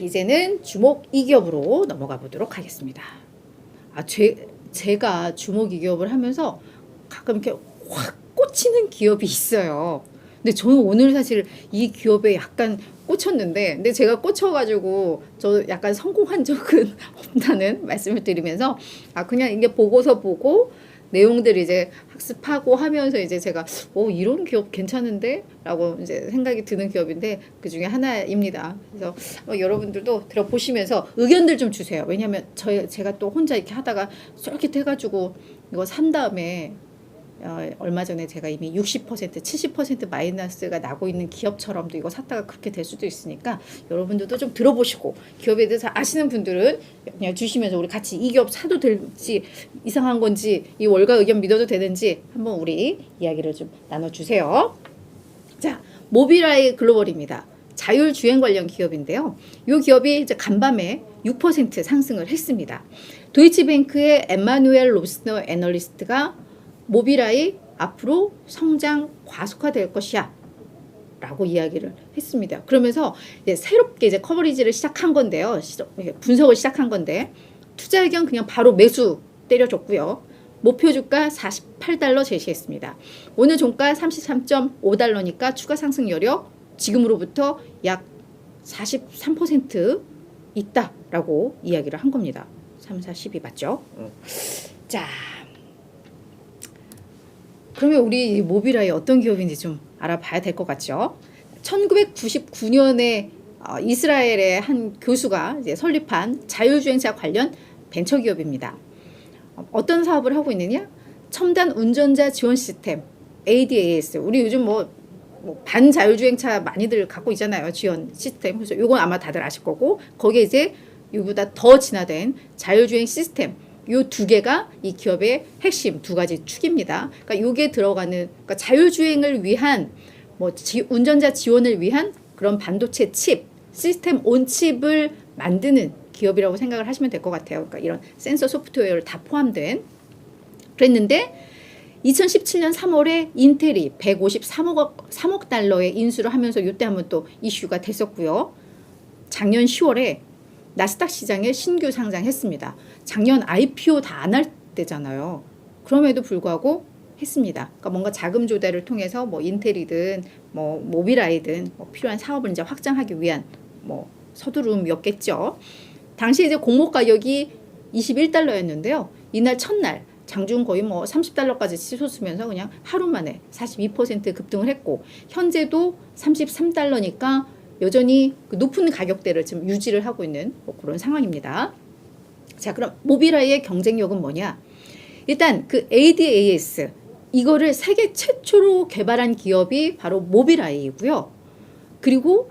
이제는 주목 이기업으로 넘어가 보도록 하겠습니다. 아, 제, 제가 주목 이기업을 하면서 가끔 이렇게 확 꽂히는 기업이 있어요. 근데 저는 오늘 사실 이 기업에 약간 꽂혔는데, 근데 제가 꽂혀가지고 저 약간 성공한 적은 없다는 말씀을 드리면서 아 그냥 이게 보고서 보고 내용들 이제 학습하고 하면서 이제 제가 오 이런 기업 괜찮은데라고 이제 생각이 드는 기업인데 그 중에 하나입니다. 그래서 어, 여러분들도 들어보시면서 의견들 좀 주세요. 왜냐하면 저 제가 또 혼자 이렇게 하다가 쫄깃해가지고 이거 산 다음에 어, 얼마 전에 제가 이미 60% 70% 마이너스가 나고 있는 기업처럼도 이거 샀다가 그렇게 될 수도 있으니까 여러분들도 좀 들어보시고 기업에 대해서 아시는 분들은 그냥 주시면서 우리 같이 이 기업 사도 될지 이상한 건지 이 월가 의견 믿어도 되는지 한번 우리 이야기를 좀 나눠주세요. 자, 모비라이 글로벌입니다. 자율주행 관련 기업인데요. 이 기업이 이제 간밤에 6% 상승을 했습니다. 도이치뱅크의 에마누엘 롭스너 애널리스트가 모비라이 앞으로 성장 과속화될 것이야. 라고 이야기를 했습니다. 그러면서 이제 새롭게 이제 커버리지를 시작한 건데요. 시- 분석을 시작한 건데 투자 의견 그냥 바로 매수 때려줬고요. 목표 주가 48달러 제시했습니다. 오늘 종가 33.5달러니까 추가 상승 여력 지금으로부터 약 43% 있다라고 이야기를 한 겁니다. 3, 4, 12 맞죠? 자, 그러면 우리 이 모비라이 어떤 기업인지 좀 알아봐야 될 것 같죠? 1999년에 어, 이스라엘의 한 교수가 이제 설립한 자율주행차 관련 벤처 기업입니다. 어, 어떤 사업을 하고 있느냐? 첨단 운전자 지원 시스템 ADAS. 우리 요즘 뭐, 뭐 반자율주행차 많이들 갖고 있잖아요. 지원 시스템. 그래서 이건 아마 다들 아실 거고 거기에 이제 이보다 더 진화된 자율주행 시스템 요 두 개가 이 기업의 핵심 두 가지 축입니다. 그러니까 요게 들어가는 그러니까 자율주행을 위한 뭐 지, 운전자 지원을 위한 그런 반도체 칩, 시스템 온 칩을 만드는 기업이라고 생각을 하시면 될 것 같아요. 그러니까 이런 센서 소프트웨어를 다 포함된 그랬는데 2017년 3월에 인텔이 153억 3억 달러의 인수를 하면서 이때 한번 또 이슈가 됐었고요. 작년 10월에 나스닥 시장에 신규 상장했습니다. 작년 IPO 다 안 할 때잖아요. 그럼에도 불구하고 했습니다. 그러니까 뭔가 자금 조달을 통해서 뭐 인텔이든 뭐 모비라이든 뭐 필요한 사업을 이제 확장하기 위한 뭐 서두름이었겠죠. 당시 이제 공모 가격이 21달러였는데요. 이날 첫날 장중 거의 뭐 30달러까지 치솟으면서 그냥 하루 만에 42% 급등을 했고 현재도 33달러니까 여전히 그 높은 가격대를 지금 유지를 하고 있는 뭐 그런 상황입니다. 자, 그럼 모비라이의 경쟁력은 뭐냐? 일단 그 ADAS 이거를 세계 최초로 개발한 기업이 바로 모비라이이고요. 그리고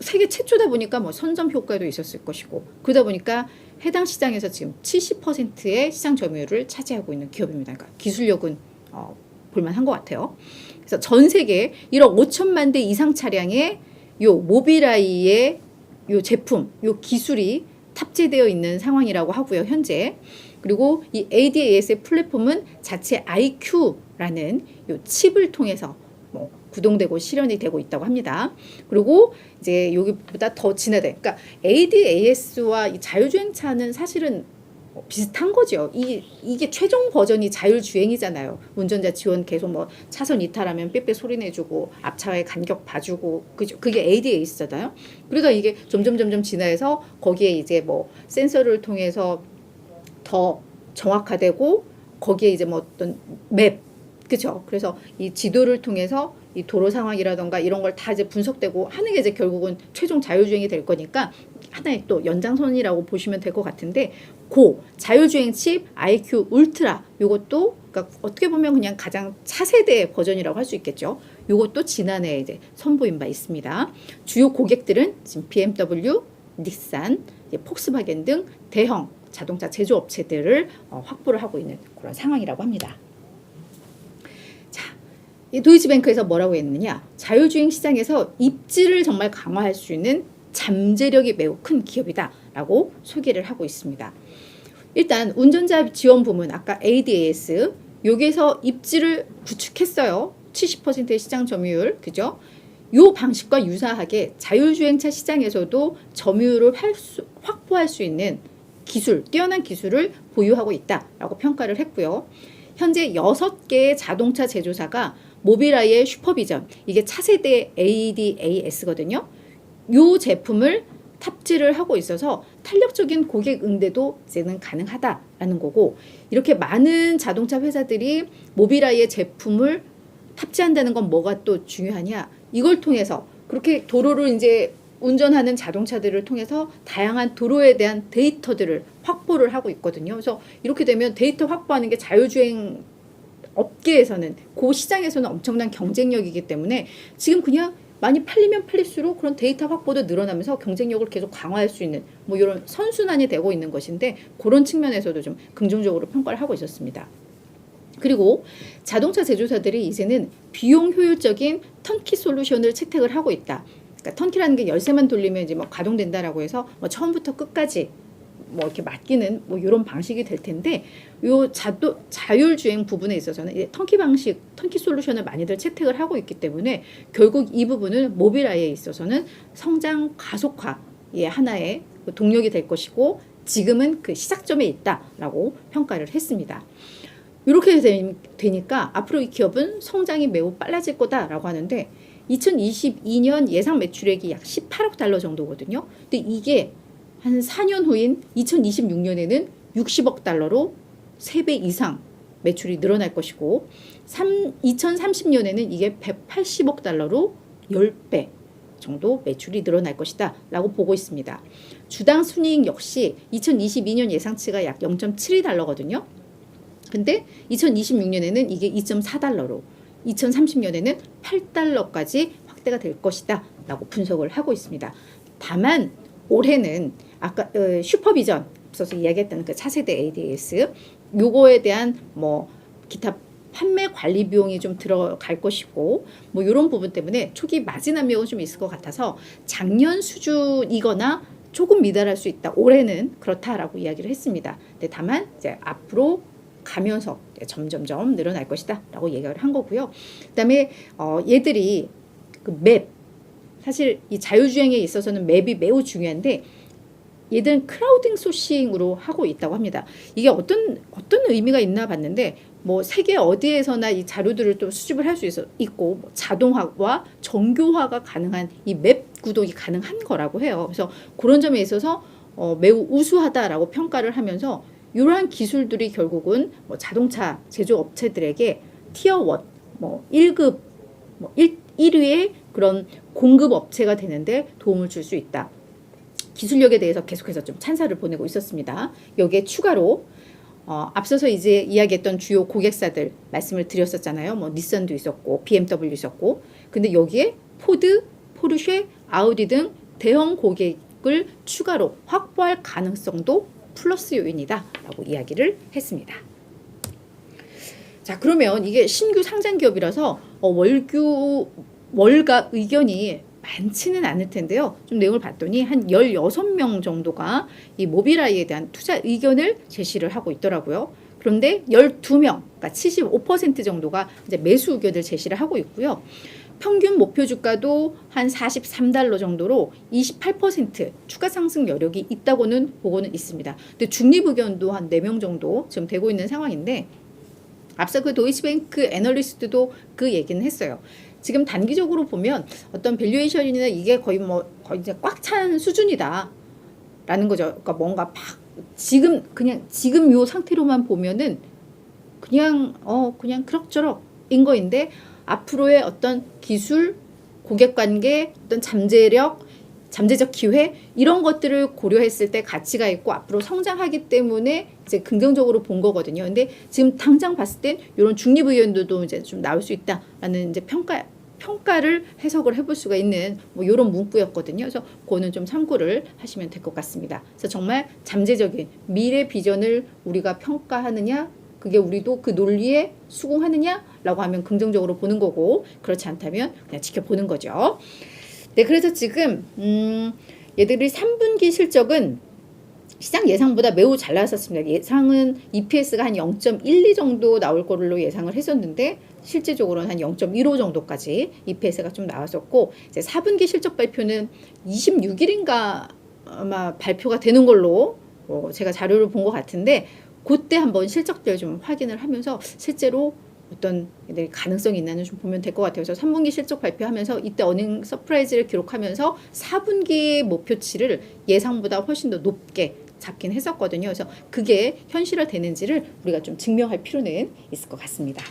세계 최초다 보니까 뭐 선점 효과도 있었을 것이고 그러다 보니까 해당 시장에서 지금 70%의 시장 점유율을 차지하고 있는 기업입니다. 그러니까 기술력은 어, 볼만한 것 같아요. 그래서 전 세계 1억 5천만 대 이상 차량의 요 모비라이의 요 제품, 요 기술이 탑재되어 있는 상황이라고 하고요, 현재. 그리고 이 ADAS의 플랫폼은 자체 IQ라는 요 칩을 통해서 뭐 구동되고 실현이 되고 있다고 합니다. 그리고 이제 여기보다 더 진화된, 그러니까 ADAS와 이 자율주행차는 사실은 뭐 비슷한 거죠. 이 이게 최종 버전이 자율주행이잖아요. 운전자 지원 계속 뭐 차선 이탈하면 빽빽 소리 내주고 앞차의 간격 봐주고 그죠. 그게 ADAS잖아요. 그러다 이게 점점 점점 진화해서 거기에 이제 뭐 센서를 통해서 더 정확화되고 거기에 이제 뭐 어떤 맵 그죠. 그래서 이 지도를 통해서 이 도로 상황이라던가 이런 걸 다 이제 분석되고 하는 게 이제 결국은 최종 자율주행이 될 거니까 하나의 또 연장선이라고 보시면 될 것 같은데 고 자율주행 칩 IQ 울트라 요것도 그러니까 어떻게 보면 그냥 가장 차세대 버전이라고 할 수 있겠죠. 요것도 지난해 이제 선보인 바 있습니다. 주요 고객들은 지금 BMW, 닉산, 폭스바겐 등 대형 자동차 제조업체들을 어, 확보를 하고 있는 그런 상황이라고 합니다. 자, 이 도이치뱅크에서 뭐라고 했느냐? 자율주행 시장에서 입지를 정말 강화할 수 있는 잠재력이 매우 큰 기업이다라고 소개를 하고 있습니다. 일단 운전자 지원 부문 아까 ADAS 여기에서 입지를 구축했어요. 70%의 시장 점유율 그죠? 요 방식과 유사하게 자율주행차 시장에서도 점유율을 할 수- 확보할 수 있는 기술, 뛰어난 기술을 보유하고 있다라고 평가를 했고요. 현재 6개의 자동차 제조사가 모빌아이의 슈퍼비전, 이게 차세대 ADAS거든요. 요 제품을 탑재를 하고 있어서 탄력적인 고객 응대도 이제는 가능하다라는 거고 이렇게 많은 자동차 회사들이 모빌아이의 제품을 탑재한다는 건 뭐가 또 중요하냐? 이걸 통해서 그렇게 도로를 이제 운전하는 자동차들을 통해서 다양한 도로에 대한 데이터들을 확보를 하고 있거든요. 그래서 이렇게 되면 데이터 확보하는 게 자율주행 업계에서는 그 시장에서는 엄청난 경쟁력이기 때문에 지금 그냥 많이 팔리면 팔릴수록 그런 데이터 확보도 늘어나면서 경쟁력을 계속 강화할 수 있는 뭐 이런 선순환이 되고 있는 것인데 그런 측면에서도 좀 긍정적으로 평가를 하고 있었습니다. 그리고 자동차 제조사들이 이제는 비용 효율적인 턴키 솔루션을 채택을 하고 있다. 그러니까 턴키라는 게 열쇠만 돌리면 이제 뭐 가동된다라고 해서 뭐 처음부터 끝까지 뭐 이렇게 맡기는 뭐 이런 방식이 될 텐데 요 자도 자율주행 부분에 있어서는 이제 턴키 방식, 턴키 솔루션을 많이들 채택을 하고 있기 때문에 결국 이 부분은 모빌아이에 있어서는 성장 가속화의 하나의 그 동력이 될 것이고 지금은 그 시작점에 있다라고 평가를 했습니다. 이렇게 되- 되니까 앞으로 이 기업은 성장이 매우 빨라질 거다라고 하는데 2022년 예상 매출액이 약 18억 달러 정도거든요. 근데 이게 한 4년 후인 2026년에는 60억 달러로 3배 이상 매출이 늘어날 것이고 3, 2030년에는 이게 180억 달러로 10배 정도 매출이 늘어날 것이다 라고 보고 있습니다. 주당 순이익 역시 2022년 예상치가 약 0.72달러거든요. 근데 2026년에는 이게 2.4달러로 2030년에는 8달러까지 확대가 될 것이다 라고 분석을 하고 있습니다. 다만 올해는 아까 어, 슈퍼비전 앞서서 이야기했던 그 차세대 ADS 요거에 대한 뭐 기타 판매 관리 비용이 좀 들어갈 것이고 뭐 이런 부분 때문에 초기 마진 압력은 좀 있을 것 같아서 작년 수준이거나 조금 미달할 수 있다. 올해는 그렇다라고 이야기를 했습니다. 근데 다만 이제 앞으로 가면서 점점점 늘어날 것이다라고 얘기를 한 거고요. 그다음에 어, 얘들이 그 맵 사실 이 자율주행에 있어서는 맵이 매우 중요한데 얘들은 크라우딩 소싱으로 하고 있다고 합니다. 이게 어떤 어떤 의미가 있나 봤는데 뭐 세계 어디에서나 이 자료들을 또 수집을 할 수 있고 뭐 자동화와 정교화가 가능한 이 맵 구동이 가능한 거라고 해요. 그래서 그런 점에 있어서 어, 매우 우수하다라고 평가를 하면서 이러한 기술들이 결국은 뭐 자동차 제조 업체들에게 티어 원, 뭐 1급, 뭐 1, 1위의 그런 공급 업체가 되는데 도움을 줄 수 있다. 기술력에 대해서 계속해서 좀 찬사를 보내고 있었습니다. 여기에 추가로 어, 앞서서 이제 이야기했던 주요 고객사들 말씀을 드렸었잖아요. 뭐 닛산도 있었고 BMW 있었고 근데 여기에 포드, 포르쉐, 아우디 등 대형 고객을 추가로 확보할 가능성도 플러스 요인이다라고 이야기를 했습니다. 자 그러면 이게 신규 상장 기업이라서 어, 월규 월가 의견이 많지는 않을 텐데요. 좀 내용을 봤더니 한 16명 정도가 이 모빌아이에 대한 투자 의견을 제시를 하고 있더라고요. 그런데 12명, 그러니까 75% 정도가 이제 매수 의견을 제시를 하고 있고요. 평균 목표 주가도 한 43달러 정도로 28% 추가 상승 여력이 있다고는 보고는 있습니다. 근데 중립 의견도 한 4명 정도 지금 되고 있는 상황인데 앞서 그 도이치뱅크 애널리스트도 그 얘기는 했어요. 지금 단기적으로 보면 어떤 밸류에이션이나 이게 거의 뭐 거의 이제 꽉 찬 수준이다. 라는 거죠. 그러니까 뭔가 막 지금 그냥 지금 요 상태로만 보면은 그냥 어 그냥 그럭저럭인 거인데 앞으로의 어떤 기술, 고객 관계, 어떤 잠재력, 잠재적 기회 이런 것들을 고려했을 때 가치가 있고 앞으로 성장하기 때문에 이제 긍정적으로 본 거거든요. 근데 지금 당장 봤을 땐 이런 중립 의견도 이제 좀 나올 수 있다라는 이제 평가 평가를 해석을 해볼 수가 있는 뭐 이런 문구였거든요. 그래서 그거는 좀 참고를 하시면 될 것 같습니다. 그래서 정말 잠재적인 미래 비전을 우리가 평가하느냐, 그게 우리도 그 논리에 수긍하느냐라고 하면 긍정적으로 보는 거고 그렇지 않다면 그냥 지켜보는 거죠. 네, 그래서 지금 음, 얘들이 3분기 실적은 시장 예상보다 매우 잘 나왔었습니다. 예상은 EPS가 한 0.12 정도 나올 걸로 예상을 했었는데 실제적으로는 한 0.15 정도까지 EPS가 좀 나왔었고 이제 4분기 실적 발표는 26일인가 아마 발표가 되는 걸로 어, 제가 자료를 본 것 같은데 그때 한번 실적들 좀 확인을 하면서 실제로 어떤 네, 가능성이 있나는 좀 보면 될 것 같아요. 그래서 3분기 실적 발표하면서 이때 어닝 서프라이즈를 기록하면서 4분기 목표치를 예상보다 훨씬 더 높게 잡긴 했었거든요. 그래서 그게 현실화 되는지를 우리가 좀 증명할 필요는 있을 것 같습니다.